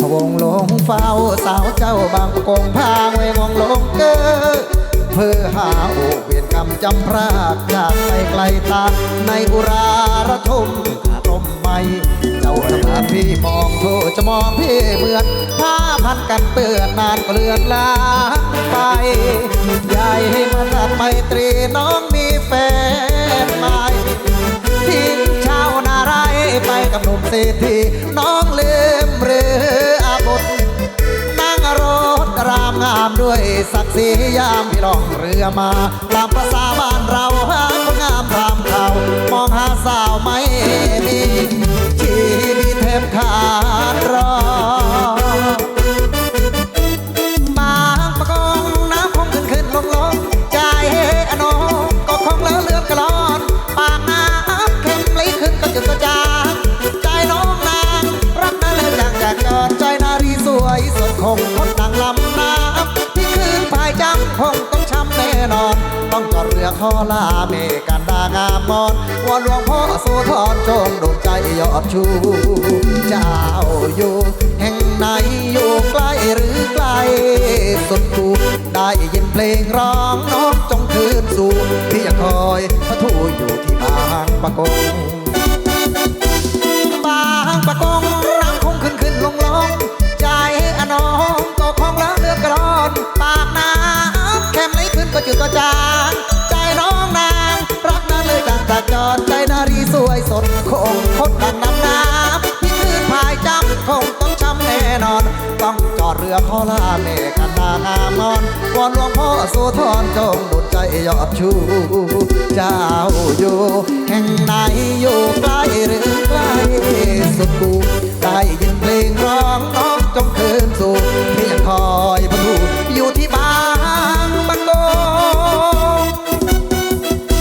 พวงลงเฝ้าสาวเจ้าบางกงพางไว้มองลงเกอเพื่อหาโอเวียนกรรมจำพรากจากไปไกลตาในอุราระทมกลมไม่ เจ้าสมาพี่มองโทจะมองพี่เหมือนผ้าพันกันเปื้อนนานก็เลือนลางไป เศรษฐีน้องลืมเรืออาบทนั่งรถรามงามด้วยศักดิ์ศรียามพี่ลองเรือมาตามภาษาบ้านเรา จอดเรือขอลาเมกันดางามมอนวอนหลวงพ่อโสธรจงดลใจยอดชู เจ้าอยู่ แห่งไหนอยู่ใกล้หรือไกลสุดกูได้ยินเพลงร้องน้องจงคืนสู่ที่ยังคอยพระทูอยู่ที่บางปะกงบางปะกงน้ำคงขึ้นขึ้นลงลงใจอนองก็คงแล้วเลือกกระรอนปากน้ำแคมไหลขึ้นก็จุดก็จาง ต่างจอดใจนารีสวยสดคงคดดังน้ำน้ำที่คืนพายจำคงต้องช้ำแน่นอน ต้องจอดเรือขอลาเมกันดางามนอนวอนหลวงพ่อโสธรจงดุจใจยอดชู เจ้าอยู่แห่งไหนอยู่ใกล้หรือไกลสุดกูได้ยินเพลงร้องน้องจงคืนสู่